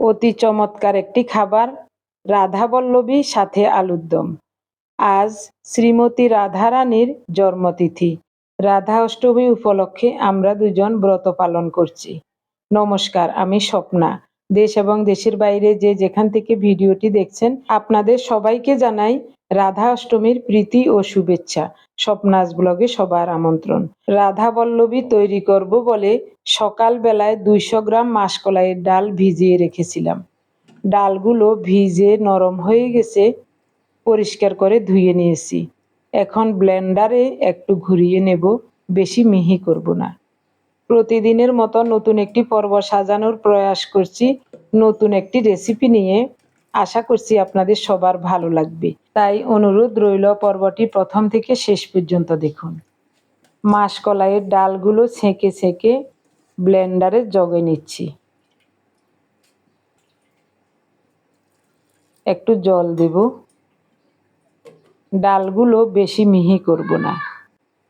অতি চমৎকার একটি খাবার, রাধাবল্লভী সাথে আলুর দম আজ শ্রীমতী রাধারানীর জন্মতিথি। রাধা অষ্টমী উপলক্ষে আমরা দুজন ব্রত পালন করছি। নমস্কার, আমি স্বপ্না। দেশ এবং দেশের বাইরে যে যেখান থেকে ভিডিওটি দেখছেন, আপনাদের সবাইকে জানাই রাধা অষ্টমীর প্রীতি ও শুভেচ্ছা। স্বপ্নাস ব্লগে সবার আমন্ত্রণ। রাধা বল্লভী তৈরি করব বলে সকাল বেলায় দুইশো গ্রাম মাসকলাইয়ের ডাল ভিজিয়ে রেখেছিলাম। ডালগুলো ভিজে নরম হয়ে গেছে, পরিষ্কার করে ধুয়ে নিয়েছি। এখন ব্লেন্ডারে একটু ঘুরিয়ে নেব, বেশি মিহি করব না। প্রতিদিনের মতো নতুন একটি পর্ব সাজানোর প্রয়াস করছি। নতুন একটি রেসিপি নিয়ে আশা করছি আপনাদের সবার ভালো লাগবে। তাই অনুরোধ রইল পর্বটি প্রথম থেকে শেষ পর্যন্ত দেখুন। মাসকলাইয়ের ডালগুলো ছেঁকে ছেঁকে ব্লেন্ডারে জগে নিচ্ছি। একটু জল দেব। ডালগুলো বেশি মিহি করব না।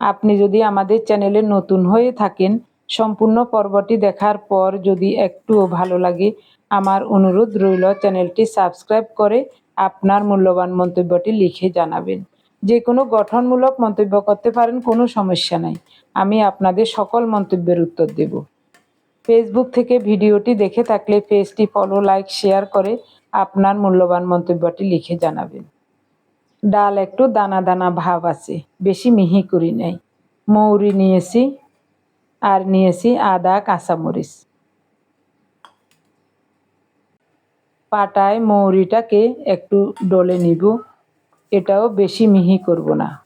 আপনি যদি আমাদের চ্যানেলে নতুন হয়ে থাকেন সম্পূর্ণ পর্বটি দেখার পর যদি একটুও ভালো লাগে, আমার অনুরোধ রইল চ্যানেলটি সাবস্ক্রাইব করে আপনার মূল্যবান মন্তব্যটি লিখে জানাবেন। যে কোনো গঠনমূলক মন্তব্য করতে পারেন, কোনো সমস্যা নাই। আমি আপনাদের সকল মন্তব্যের উত্তর দেব। ফেসবুক থেকে ভিডিওটি দেখে থাকলে পেজটি ফলো, লাইক, শেয়ার করে আপনার মূল্যবান মন্তব্যটি লিখে জানাবেন। ডাল একটু দানা দানা ভাব আছে, বেশি মিহি করি নাই। মৌরি নিয়েছি আর নিয়েছি আদা, কাঁচামরিচ। পাটায় মৌরিটাকে একটু ডলে নিব। এটাও বেশি মিহি করব না।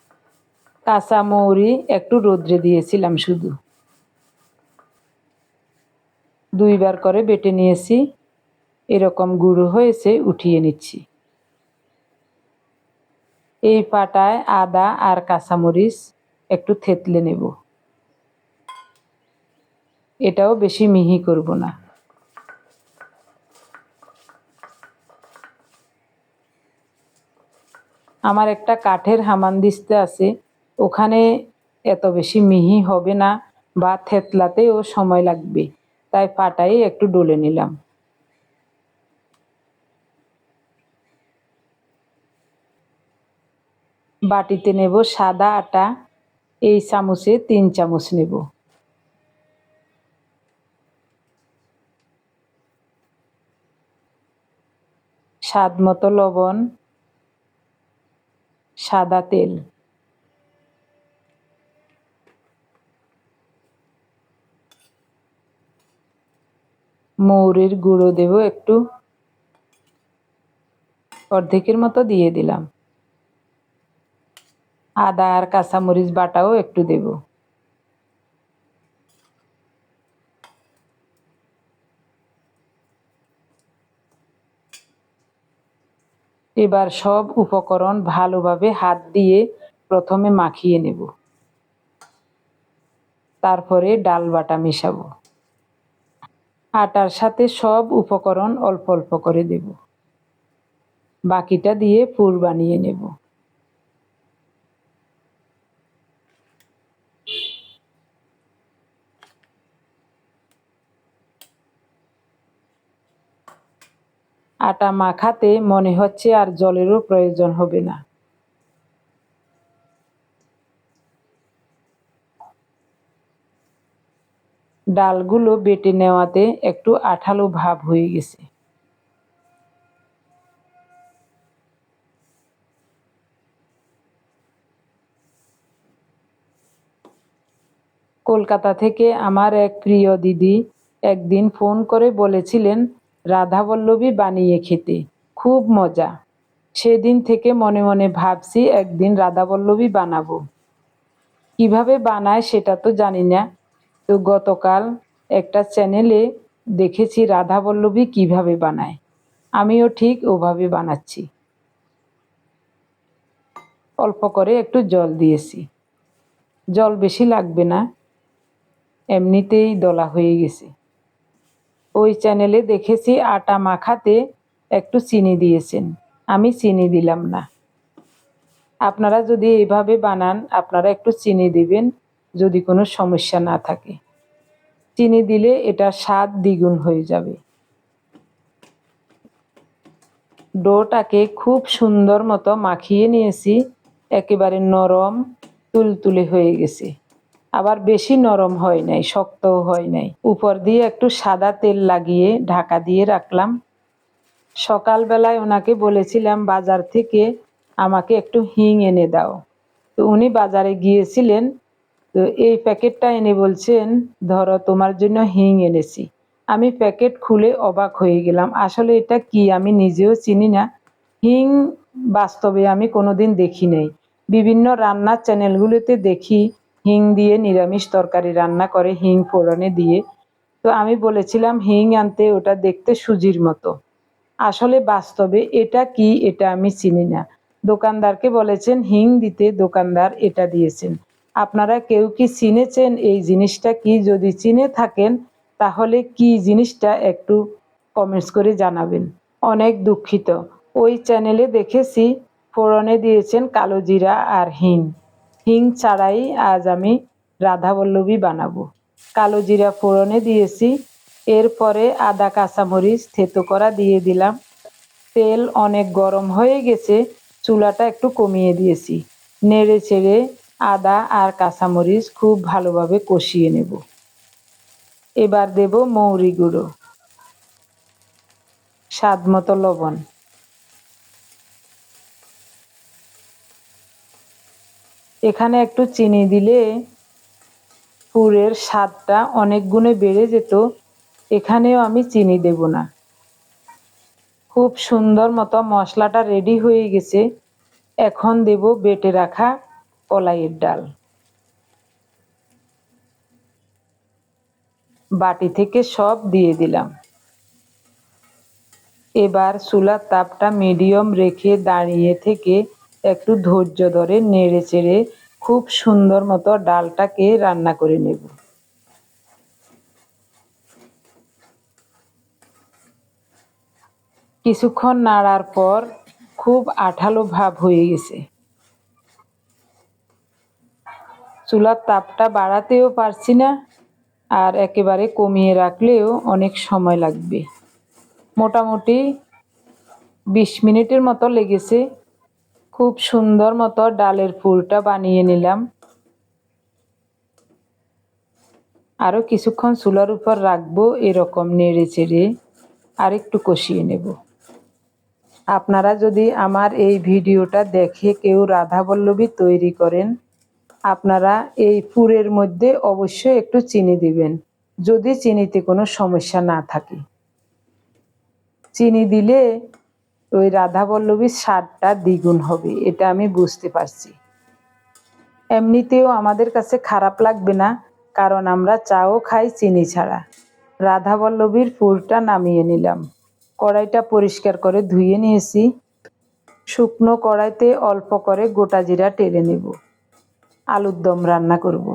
কাঁচা মৌরি একটু রোদ্রে দিয়েছিলাম শুধু। দুইবার করে বেটে নিয়েছি। এরকম গুঁড়ো হয়েছে, উঠিয়ে নিচ্ছি। এই পাটায় আদা আর কাঁচামরিচ একটু থেতলে নেব। এটাও বেশি মিহি করব না। আমার একটা কাঠের হামানদিস্তে আছে, ওখানে এত বেশি মিহি হবে না বা থেতলাতেও সময় লাগবে, তাই পাটাই একটু ডলে নিলাম। বাটিতে নেব সাদা আটা, এই চামচে তিন চামচ নেব। স্বাদ মতো লবণ, সাদা তেল। মৌরির গুঁড়ো দেব একটু। অর্ধেকের মতো দিয়ে দিলাম। আদা আর কাঁচামরিচ বাটাও একটু দেব। এবার সব উপকরণ ভালোভাবে হাত দিয়ে প্রথমে মাখিয়ে নেব। তারপরে ডাল বাটা মেশাবো। আটার সাথে সব উপকরণ অল্প অল্প করে দেব। বাকিটা দিয়ে পুর বানিয়ে নেব। আটা মাখাতে মনে হচ্ছে আর জলেরও প্রয়োজন হবে না। ডালগুলো বেটে নেওয়াতে একটু আঠালো ভাব হয়ে গেছে। কলকাতা থেকে আমার এক প্রিয় দিদি একদিন ফোন করে বলেছিলেন রাধাবল্লভী বানিয়ে খেতে। খুব মজা। সেদিন থেকে মনে মনে ভাবছি একদিন রাধাবল্লভী বানাবো। কীভাবে বানায় সেটা তো জানি না। তো গতকাল একটা চ্যানেলে দেখেছি রাধাবল্লভী কীভাবে বানায়। আমিও ঠিক ওভাবে বানাচ্ছি। অল্প করে একটু জল দিয়েছি। জল বেশি লাগবে না। এমনিতেই দলা হয়ে গেছে। ওই চ্যানেলে দেখেছি আটা মাখাতে একটু চিনি দিয়েছেন। আমি চিনি দিলাম না। আপনারা যদি এইভাবে বানান, আপনারা একটু চিনি দিবেন, যদি কোনো সমস্যা না থাকে। চিনি দিলে এটা স্বাদ দ্বিগুণ হয়ে যাবে। ডোটাকে খুব সুন্দর মতো মাখিয়ে নিয়েছি। একেবারে নরম, তুলতুলে হয়ে গেছে। আবার বেশি নরম হয় নাই, শক্তও হয় নাই। উপর দিয়ে একটু সাদা তেল লাগিয়ে ঢাকা দিয়ে রাখলাম। সকালবেলায় ওনাকে বলেছিলাম, বাজার থেকে আমাকে একটু হিং এনে দাও। তো উনি বাজারে গিয়েছিলেন, তো এই প্যাকেটটা এনে বলছেন, ধরো তোমার জন্য হিং এনেছি। আমি প্যাকেট খুলে অবাক হয়ে গেলাম, আসলে এটা কি? আমি নিজেও চিনি না। হিং বাস্তবে আমি কোনোদিন দেখি নাই। বিভিন্ন রান্নার চ্যানেলগুলোতে দেখি হিং দিয়ে নিরামিষ তরকারি রান্না করে, হিং ফোড়নে দিয়ে। তো আমি বলেছিলাম, হিং আনতে ওটা দেখতে সুজির মতো। আসলে বাস্তবে এটা কি এটা আমি চিনি না। দোকানদারকে বলেছেন, হিং দিতে দোকানদার এটা দিয়েছেন। আপনারা কেউ কি চিনেছেন এই জিনিসটা কি? যদি চিনে থাকেন, তাহলে কি জিনিসটা একটু কমেন্টস করে জানাবেন। অনেক দুঃখিত। ওই চ্যানেলে দেখেছি, ফোড়নে দিয়েছেন কালো জিরা আর হিং। হিং ছাড়াই আজ আমি রাধাবল্লভী বানাবো। কালো জিরা ফোড়নে দিয়েছি। এরপরে আদা কাঁচামরিচ থেতো করা দিয়ে দিলাম। তেল অনেক গরম হয়ে গেছে, চুলাটা একটু কমিয়ে দিয়েছি। নেড়ে চেড়ে আদা আর কাঁচামরিচ খুব ভালোভাবে কষিয়ে নেব। এবার দেব মৌরি গুঁড়ো। স্বাদ মতো লবণ। এখানে একটু চিনি দিলে পুরের স্বাদটা অনেক গুণে বেড়ে যেত। এখানেও আমি চিনি দেব না। খুব সুন্দর মতো মশলাটা রেডি হয়ে গেছে। এখন দেব বেটে রাখা কলাইয়ের ডাল। বাটি থেকে সব দিয়ে দিলাম। এবার চুলার তাপটা মিডিয়াম রেখে দাঁড়িয়ে থেকে একটু ধৈর্য ধরে নেড়ে চেড়ে খুব সুন্দর মতো ডালটাকে রান্না করে নেব। কিছুক্ষণ নাড়ার পর খুব আঠালো ভাব হয়ে গেছে। চুলার তাপটা বাড়াতেও পারছি না আর একেবারে কমিয়ে রাখলেও অনেক সময় লাগবে। মোটামুটি বিশ মিনিটের মতো লেগেছে। খুব সুন্দর মতো ডালের ফুলটা বানিয়ে নিলাম। আরও কিছুক্ষণ চুলার উপর রাখব এরকম নেড়ে চেড়ে, আর একটু কষিয়ে নেব। আপনারা যদি আমার এই ভিডিওটা দেখে কেউ রাধাবল্লভী তৈরি করেন, আপনারা এই পুরের মধ্যে অবশ্যই একটু চিনি দিবেন, যদি চিনিতে কোনো সমস্যা না থাকে। চিনি দিলে ওই রাধাবল্লভীর স্বাদটা দ্বিগুণ হবে, এটা আমি বুঝতে পারছি। এমনিতেও আমাদের কাছে খারাপ লাগবে না, কারণ আমরা চাও খাই চিনি ছাড়া। রাধাবল্লভীর ফুলটা নামিয়ে নিলাম। কড়াইটা পরিষ্কার করে ধুয়ে নিয়েছি। শুকনো কড়াইতে অল্প করে গোটা জিরা টেলে নেব। আলুর দম রান্না করব।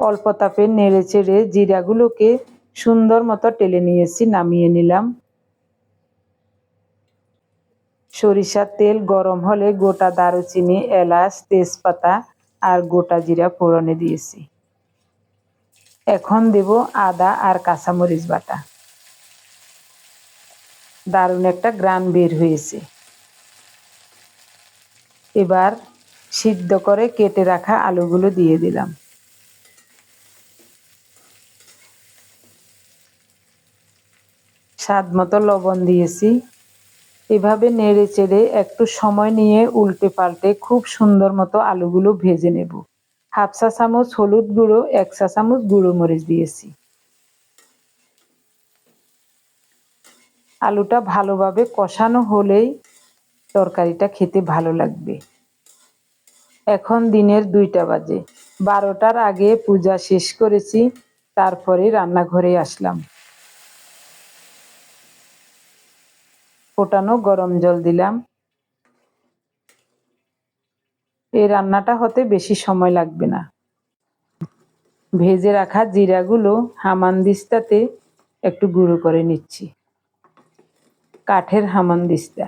অল্প তাপে নেড়ে চেড়ে জিরাগুলোকে সুন্দর মতো টেলে নিয়েছি, নামিয়ে নিলাম। সরিষার তেল গরম হলে গোটা দারুচিনি, এলাচ, তেজপাতা আর গোটা জিরা ফোড়নে দিয়েছি। এখন দেব আদা আর কাঁচামরিচ বাটা। দারুণ একটা গ্রান বের হয়েছে। এবার সিদ্ধ করে কেটে রাখা আলুগুলো দিয়ে দিলাম। স্বাদ মতো লবণ দিয়েছি। এভাবে নেড়ে চেড়ে একটু সময় নিয়ে উল্টে পাল্টে খুব সুন্দর মতো আলুগুলো ভেজে নেব। হাফ চা চামচ হলুদ গুঁড়ো, এক চা চামচ গুঁড়ো মরিচ দিয়েছি। আলুটা ভালোভাবে কষানো হলেই তরকারিটা খেতে ভালো লাগবে। এখন দিনের দুইটা বাজে। বারোটার আগে পূজা শেষ করেছি, তারপরে রান্নাঘরে আসলাম। ফোটানো গরম জল দিলাম। এই রান্নাটা হতে বেশি সময় লাগবে না। ভেজে রাখা জিরাগুলো হামানদিস্তাতে একটু গুঁড়ো করে নিচ্ছি। কাঠের হামানদিস্তা।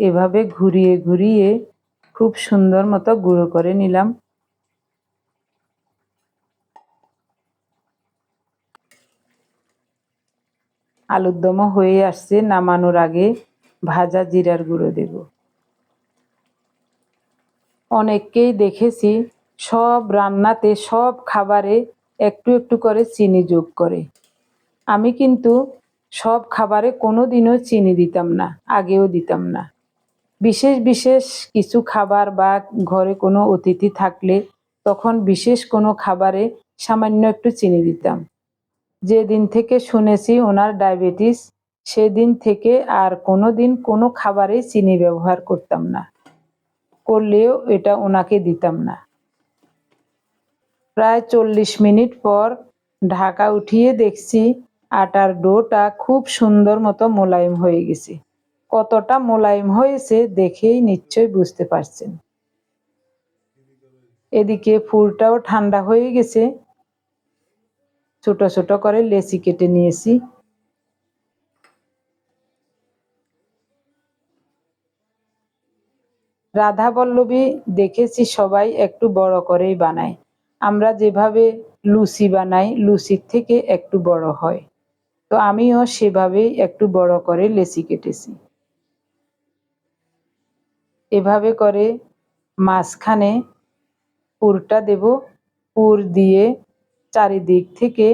এভাবে ঘুরিয়ে ঘুরিয়ে খুব সুন্দর মতো গুঁড়ো করে নিলাম। আলুর দমও হয়ে আসছে, নামানোর আগে ভাজা জিরার গুঁড়ো দেব। অনেককেই দেখেছি সব রান্নাতে, সব খাবারে একটু একটু করে চিনি যোগ করে। আমি কিন্তু সব খাবারে কোনো দিনও চিনি দিতাম না, আগেও দিতাম না। বিশেষ বিশেষ কিছু খাবার বা ঘরে কোনো অতিথি থাকলে তখন বিশেষ কোনো খাবারে সামান্য একটু চিনি দিতাম। যেদিন থেকে শুনেছি ওনার ডায়াবেটিস, সেদিন থেকে আর কোনো দিন কোনো খাবারে চিনি ব্যবহার করতাম না। করলেও এটা ওনাকে দিতাম না। প্রায় চল্লিশ মিনিট পর ঢাকা উঠিয়ে দেখছি আটার ডোটা খুব সুন্দর মতো মোলায়েম হয়ে গেছে। কতটা মোলায়েম হয়েছে দেখেই নিশ্চয় বুঝতে পারছেন। এদিকে ফুলটাও ঠান্ডা হয়ে গেছে ছোট ছোট করে লেচি কেটে নিয়েছি। রাধা বল্লভী দেখেছি সবাই একটু বড় করেই বানায়। আমরা যেভাবে লুচি বানাই, লুচির থেকে একটু বড় হয়। তো আমিও সেভাবেই একটু বড় করে লেচি কেটেছি। এভাবে করে মাঝখানে পুরটা দেব, পুর দিয়ে চারিদিক থেকে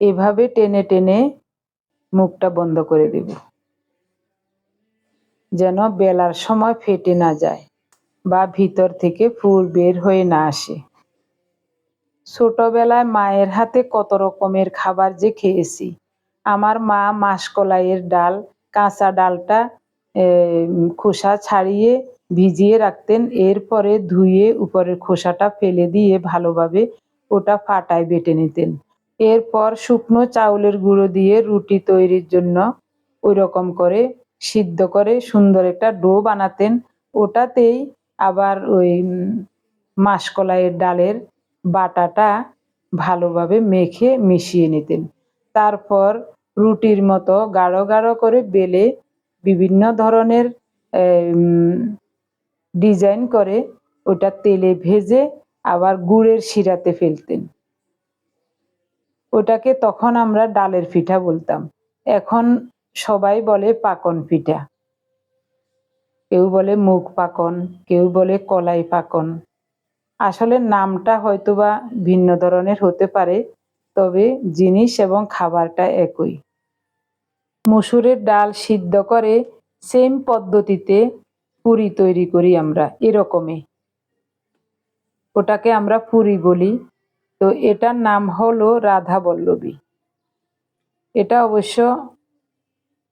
এভাবে টেনে টেনে মুখটা বন্ধ করে দেব। যেন বেলার সময় ফেটে না যায় বা ভিতর থেকে ফুল বের হয়ে না আসে। ছোটবেলায় মায়ের হাতে কত রকমের খাবার যে খেয়েছি। আমার মা মাসকলাইয়ের ডাল, কাঁচা ডালটা খোসা ছাড়িয়ে ভিজিয়ে রাখতেন। এরপরে ধুয়ে উপরের খোসাটা ফেলে দিয়ে ভালোভাবে ওটা ফাটায় বেটে নিতেন। এরপর শুকনো চাউলের গুঁড়ো দিয়ে রুটি তৈরির জন্য ওই রকম করে সিদ্ধ করে সুন্দর একটা ডো বানাতেন। ওটাতেই আবার ওই মাসকলাইয়ের ডালের বাটাটা ভালোভাবে মেখে মিশিয়ে নিতেন। তারপর রুটির মতো গাঢ় গাঢ় করে বেলে বিভিন্ন ধরনের ডিজাইন করে ওটা তেলে ভেজে আবার গুড়ের শিরাতে ফেলতেন। ওটাকে তখন আমরা ডালের পিঠা বলতাম। এখন সবাই বলে পাকন পিঠা। কেউ বলে মুখ পাকন, কেউ বলে কলাই পাকন। আসলে নামটা হয়তোবা ভিন্ন ধরনের হতে পারে, তবে জিনিস এবং খাবারটা একই। মসুরের ডাল সিদ্ধ করে সেম পদ্ধতিতে পুরি তৈরি করি আমরা, এরকমই। ওটাকে আমরা পুরি বলি। তো এটার নাম হলো রাধা বল্লবী এটা অবশ্য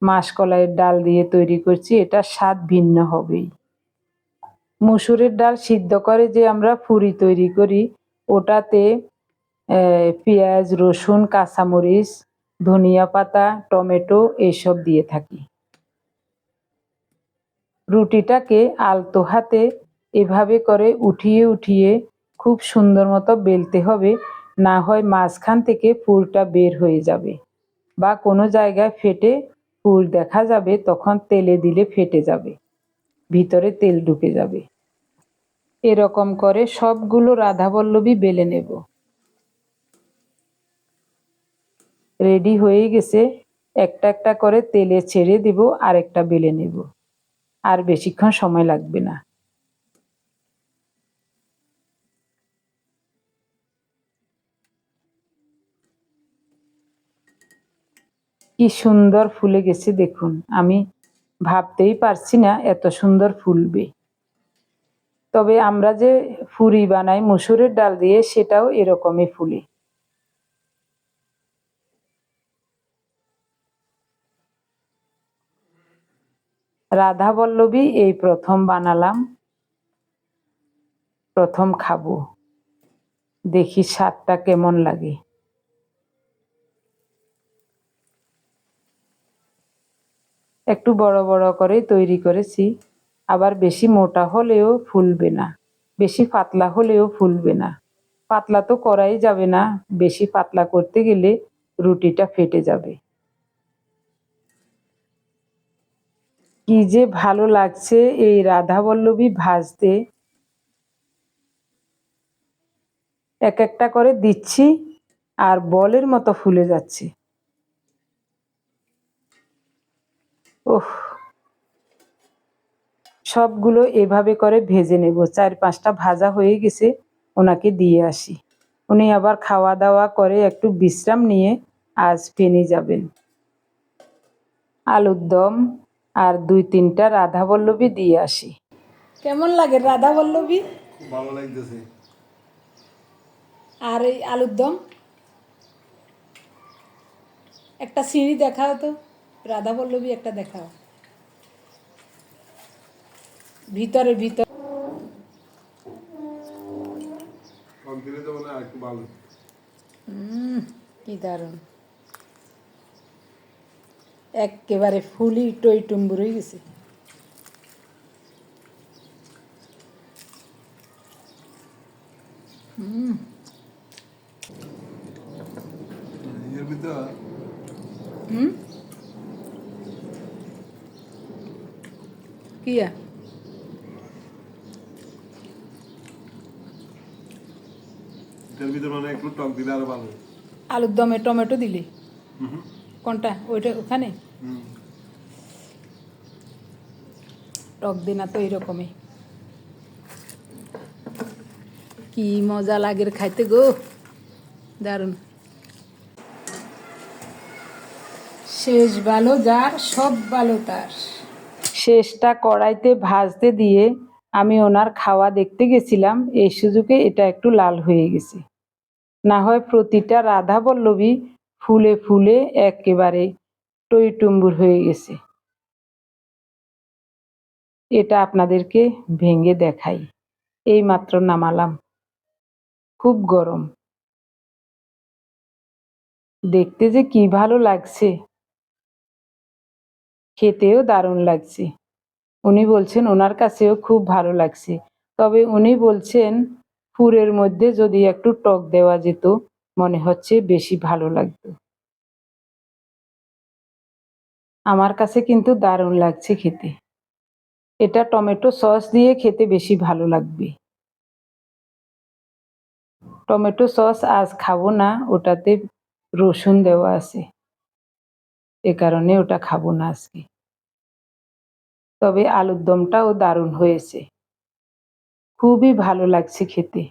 মাসকলাইয়ের ডাল দিয়ে তৈরি করছি, এটা স্বাদ ভিন্ন হবেই। মুসুরের ডাল সিদ্ধ করে যে আমরা পুরি তৈরি করি, ওটাতে পেঁয়াজ, রসুন, কাঁচামরিচ, ধনিয়া পাতা, টমেটো এইসব দিয়ে থাকি। রুটিটাকে আলতো হাতে এভাবে করে উঠিয়ে উঠিয়ে খুব সুন্দর মতো বেলতে হবে। না হয় মাঝখান থেকে পুরটা বের হয়ে যাবে বা কোনো জায়গায় ফেটে পুর দেখা যাবে, তখন তেলে দিলে ফেটে যাবে। ভিতরে তেল ঢুকে যাবে। এরকম করে সবগুলো রাধাবল্লভী বেলে নেব। রেডি হয়ে গেছে। একটা একটা করে তেলে ছেড়ে দেব আর একটা বেলে নেব। আর বেশিক্ষণ সময় লাগবে না। কি সুন্দর ফুলে গেছে দেখুন। আমি ভাবতেই পারছি না এত সুন্দর ফুলবে। তবে আমরা যে ফুরি বানাই মুসুরের ডাল দিয়ে, সেটাও এরকমই ফুলে। রাধা বল্লভী এই প্রথম বানালাম। প্রথম খাব। দেখি স্বাদটা কেমন লাগে। একটু বড় বড় করে তৈরি করেছি। আবার বেশি মোটা হলেও ফুলবে না। বেশি পাতলা হলেও ফুলবে না। পাতলা তো করাই যাবে না। বেশি পাতলা করতে গেলে রুটিটা ফেটে যাবে। কি যে ভালো লাগছে এই রাধাবল্লভী ভাজতে। এক একটা করে দিচ্ছি আর বলের মতো ফুলে যাচ্ছে। ওহ। সবগুলো এভাবে করে ভেজে নেব। চার পাঁচটা ভাজা হয়ে গেছে ওনাকে দিয়ে আসি। উনি আবার খাওয়া দাওয়া করে একটু বিশ্রাম নিয়ে আজ ফেনে যাবেন। আলুর দম আর দুই তিনটা রাধা বল্লভী দিয়ে আসি। কেমন লাগে রাধা বল্লভী ভালো লাগতেছে। আর এই আলুর দম? একটা সিঁড়ি দেখাও তো। রাধা বল্লভী একটা দেখাও। ভিতরে ভিতর। কি দারুণ। একেবারে ফুলি টই টুম্বুর হয়ে গেছে। ভিতর? হুম? কিয়া মানে ভালো। আলুর দমে টমেটো দিলি? হুম। কোনটা? ওইটা ওখানে? হুম। টক দিনা তো এইরকমই কি মজা লাগে রে খাইতে গো। দারুণ। শেষ ভালো যার সব ভালো তার। শেষটা কড়াইতে ভাজতে দিয়ে আমি ওনার খাওয়া দেখতে গেছিলাম। এই সুযোগে এটা একটু লাল হয়ে গেছে। না হয় প্রতিটা রাধা বল্লভী ফুলে ফুলে একেবারে টইটুম্বুর হয়ে গেছে। এটা আপনাদেরকে ভেঙে দেখাই। এই মাত্র নামালাম। খুব গরম। দেখতে যে কি ভালো লাগছে। খেতেও দারুণ লাগছে। উনি বলছেন, ওনার কাছেও খুব ভালো লাগছে। তবে উনি বলছেন, পুরের মধ্যে যদি একটু টক দেওয়া যেত, মনে হচ্ছে বেশি ভালো লাগতো। আমার কাছে কিন্তু দারুণ লাগছে খেতে। এটা টমেটো সস দিয়ে খেতে বেশি ভালো লাগবে। টমেটো সস আজ খাব না, ওটাতে রসুন দেওয়া আছে। এ কারণে ওটা খাব না আজকে। তবে আলুর দমটাও দারুণ হয়েছে। খুবই ভালো লাগছে খেতে।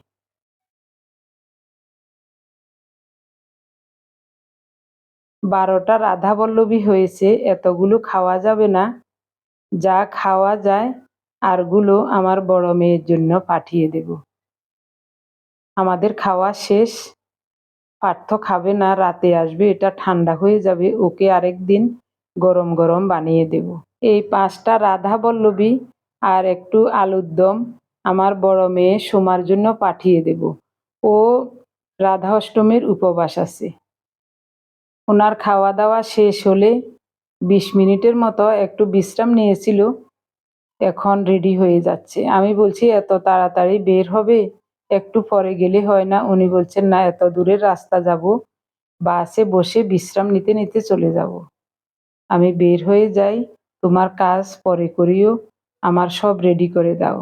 বারোটা রাধা বল্লভী হয়েছে, এতগুলো খাওয়া যাবে না। যা খাওয়া যায়, আরগুলো আমার বড় মেয়ের জন্য পাঠিয়ে দেব। আমাদের খাওয়া শেষ। পার্থ খাবে না, রাতে আসবে, এটা ঠান্ডা হয়ে যাবে, ওকে আরেক দিন গরম গরম বানিয়ে দেব। এই পাঁচটা রাধা বল্লভী আর একটু আলুর দম আমার বড় মেয়ে সোমার জন্য পাঠিয়ে দেব। ও রাধা অষ্টমীর উপবাস আছে। ওনার খাওয়া দাওয়া শেষ হলে বিশ মিনিটের মতো একটু বিশ্রাম নিয়েছিল। এখন রেডি হয়ে যাচ্ছে। আমি বলছি, এত তাড়াতাড়ি বের হবে? একটু পরে গেলে হয় না? উনি বলছেন, না, এত দূরের রাস্তা যাব। বাসে বসে বিশ্রাম নিতে নিতে চলে যাব। আমি বের হয়ে যাই, তোমার কাজ পরে করিও, আমার সব রেডি করে দাও।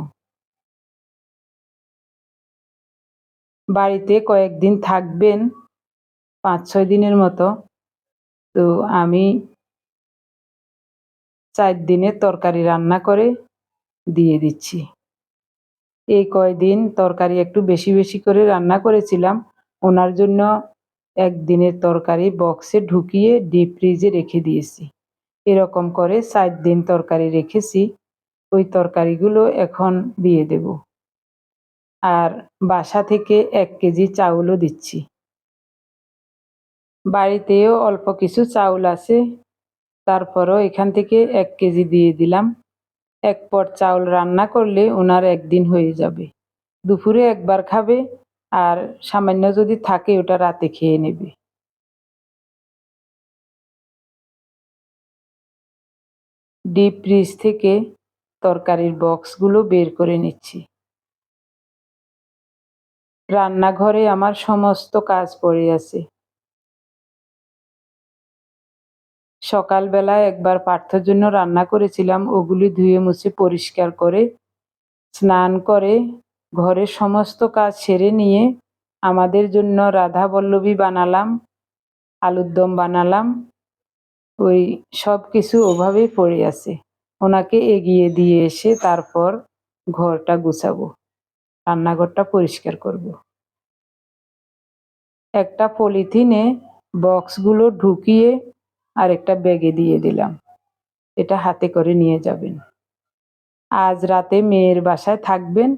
বাড়িতে কয়েকদিন থাকবেন, পাঁচ ছয় দিনের মতো। তো আমি চার দিনের তরকারি রান্না করে দিয়ে দিচ্ছি। এই কয়দিন তরকারি একটু বেশি বেশি করে রান্না করেছিলাম। ওনার জন্য একদিনের তরকারি বক্সে ঢুকিয়ে ডিপ ফ্রিজে রেখে দিয়েছি। এরকম করে চার দিন তরকারি রেখেছি। ওই তরকারিগুলো এখন দিয়ে দেব। আর বাসা থেকে এক কেজি চাউলও দিচ্ছি। বাড়িতেও অল্প কিছু চাউল আছে। তারপরও এখান থেকে এক কেজি দিয়ে দিলাম। এক পট চাউল রান্না করলে ওনার একদিন হয়ে যাবে। দুপুরে একবার খাবে আর সামান্য যদি থাকে ওটা রাতে খেয়ে নেবে। ডিপ ফ্রিজ থেকে তরকারির বক্সগুলো বের করে নিচ্ছি। রান্নাঘরে আমার সমস্ত কাজ পড়ে আছে। সকালবেলা একবার পার্থর জন্য রান্না করেছিলাম, ওগুলি ধুয়ে মুছে পরিষ্কার করে, স্নান করে, ঘরের সমস্ত কাজ সেরে নিয়ে আমাদের জন্য রাধা বল্লভী বানালাম আলুর দম বানালাম ওই সব কিছু ওভাবেই পড়ে আছে। ওনাকে এগিয়ে দিয়ে এসে তারপর ঘরটা গুছাবো, রান্নাঘরটা পরিষ্কার করব। একটা পলিথিনে বক্সগুলো ঢুকিয়ে আর একটা ব্যাগে দিয়ে দিলাম। এটা হাতে করে নিয়ে যাবেন। আজ রাতে মেয়ের বাসায় থাকবেন,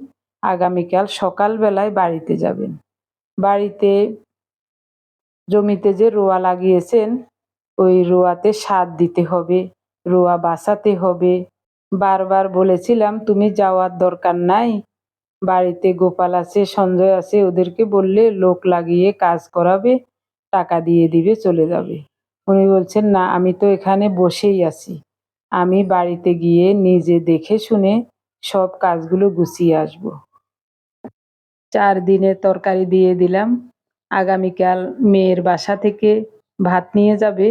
আগামীকাল সকালবেলায় বাড়িতে যাবেন। বাড়িতে জমিতে যে রোয়া লাগিয়েছেন ওই রোয়াতে সার দিতে হবে, রোয়া বাসাতে হবে। বারবার বলেছিলাম, তুমি যাওয়ার দরকার নাই। বাড়িতে গোপাল আছে, সঞ্জয় আছে, ওদেরকে বললে লোক লাগিয়ে কাজ করাবে, টাকা দিয়ে দিবে, চলে যাবে। উনি বলছেন, না, আমি তো এখানে বসেই আছি। আমি বাড়িতে গিয়ে নিজে দেখে শুনে সব কাজগুলো গুছিয়ে আসব। চার দিনের তরকারি দিয়ে দিলাম। আগামীকাল মেয়ের বাসা থেকে ভাত নিয়ে যাবে।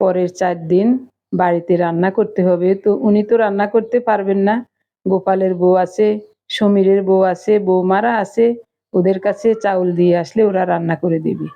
পরের চার দিন বাড়িতে রান্না করতে হবে। তো উনি তো রান্না করতে পারবেন না। গোপালের বউ আছে, সমীরের বউ আছে বৌমারা আছে। ওদের কাছে চাউল দিয়ে আসলে ওরা রান্না করে দেবে।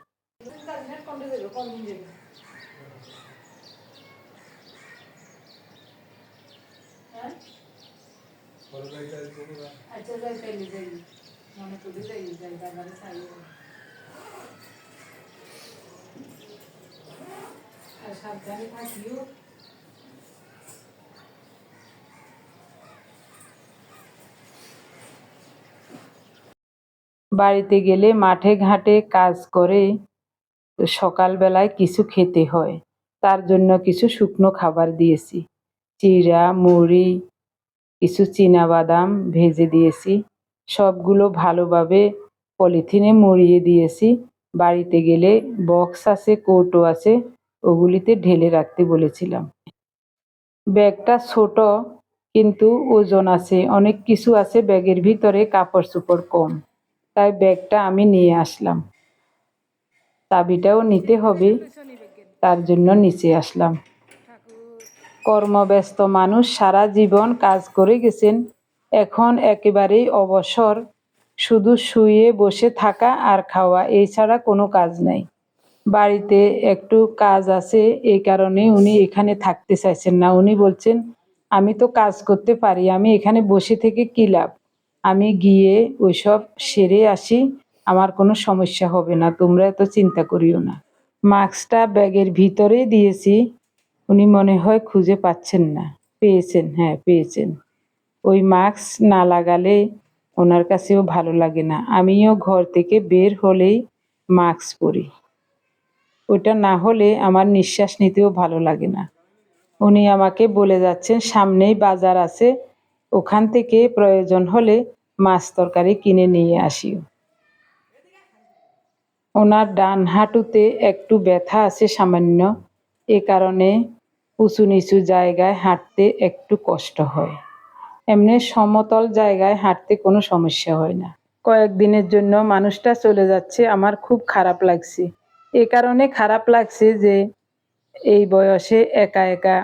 বাড়িতে গেলে মাঠে ঘাটে কাজ করে সকালবেলায় কিছু খেতে হয়। তার জন্য কিছু শুকনো খাবার দিয়েছি। চিড়া মুড়ি, কিছু বাদাম ভেজে দিয়েছি। সবগুলো ভালোভাবে পলিথিনে মুড়িয়ে দিয়েছি। বাড়িতে গেলে বক্স আছে, কৌটো আছে। ওগুলিতে ঢেলে রাখতে বলেছিলাম। ব্যাগটা ছোট, কিন্তু ওজন আছে, অনেক কিছু আছে ব্যাগের ভিতরে, কাপড় চোপড় কম। তাই ব্যাগটা আমি নিয়ে আসলাম। চাবিটাও নিতে হবে, তার জন্য নিচে আসলাম। কর্মব্যস্ত মানুষ সারা জীবন কাজ করে গেছেন, এখন একেবারেই অবসর, শুধু শুয়ে বসে থাকা আর খাওয়া এই ছাড়া কোনো কাজ নাই। বাড়িতে একটু কাজ আছে, এই কারণে উনি এখানে থাকতে চাইছেন না। উনি বলছেন, আমি তো কাজ করতে পারি, আমি এখানে বসে থেকে কী লাভ? আমি গিয়ে ওইসব সেরে আসি, আমার কোনো সমস্যা হবে না, তোমরা এত চিন্তা করিও না। মাস্কটা ব্যাগের ভিতরে দিয়েছি, উনি মনে হয় খুঁজে পাচ্ছেন না। পেয়েছেন হ্যাঁ পেয়েছেন। ওই মাস্ক না লাগালে ওনার কাছেও ভালো লাগে না। আমিও ঘর থেকে বের হলেই মাস্ক পরি। ওটা না হলে আমার নিঃশ্বাস নিতেও ভালো লাগে না। উনি আমাকে বলে যাচ্ছেন, সামনেই বাজার আছে, ওখান থেকে প্রয়োজন হলে মাছ তরকারি কিনে নিয়ে আসিও। ওনার ডান হাঁটুতে একটু ব্যথা আছে সামান্য, এ কারণে উঁচু নিচু জায়গায় হাঁটতে একটু কষ্ট হয়। এমনি সমতল জায়গায় হাঁটতে কোনো সমস্যা হয় না। কয়েকদিনের জন্য মানুষটা চলে যাচ্ছে, আমার খুব খারাপ লাগছে। এ কারণে খারাপ লাগছে যে এই বয়সে একা একা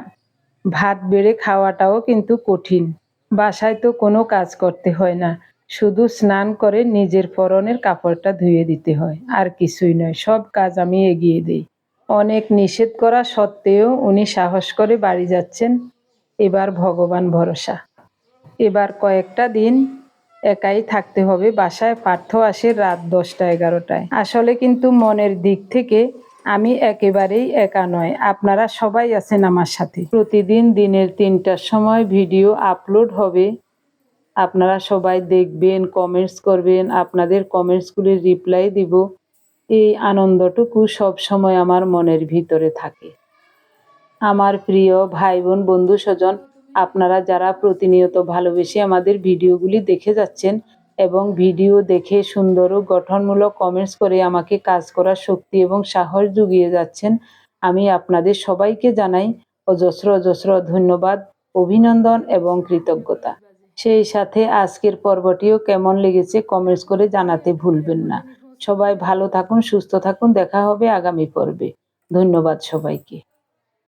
ভাত বেড়ে খাওয়াটাও কিন্তু কঠিন। বাসায় তো কোনো কাজ করতে হয় না, শুধু স্নান করে নিজের পরনের কাপড়টা ধুয়ে দিতে হয়, আর কিছুই নয়, সব কাজ আমি এগিয়ে দিই। অনেক নিষেধ করা সত্ত্বেও উনি সাহস করে বাড়ি যাচ্ছেন, এবার ভগবান ভরসা। এবার কয়েকটা দিন একাই থাকতে হবে। বাসায় পার্থ আসে রাত দশটা এগারোটায়। আসলে কিন্তু মনের দিক থেকে আমি একেবারেই একা নয়। আপনারা সবাই আছেন আমার সাথে। প্রতিদিন দিনের তিনটার সময় ভিডিও আপলোড হবে। আপনারা সবাই দেখবেন কমেন্টস করবেন। আপনাদের কমেন্টসগুলির রিপ্লাই দিব। এই আনন্দটুকু সব সময় আমার মনের ভিতরে থাকে। আমার প্রিয় ভাই বোন, বন্ধু স্বজন আপনারা যারা প্রতিনিয়ত ভালোবেসে আমাদের ভিডিওগুলি দেখে যাচ্ছেন এবং ভিডিও দেখে সুন্দর ও গঠনমূলক কমেন্টস করে আমাকে কাজ করার শক্তি এবং সাহস জুগিয়ে যাচ্ছেন, আমি আপনাদের সবাইকে জানাই অজস্র অজস্র ধন্যবাদ, অভিনন্দন এবং কৃতজ্ঞতা। সেই সাথে আজকের পর্বটিও কেমন লেগেছে কমেন্টস করে জানাতে ভুলবেন না। সবাই ভালো থাকুন, সুস্থ থাকুন, দেখা হবে আগামী পর্বে। ধন্যবাদ সবাইকে।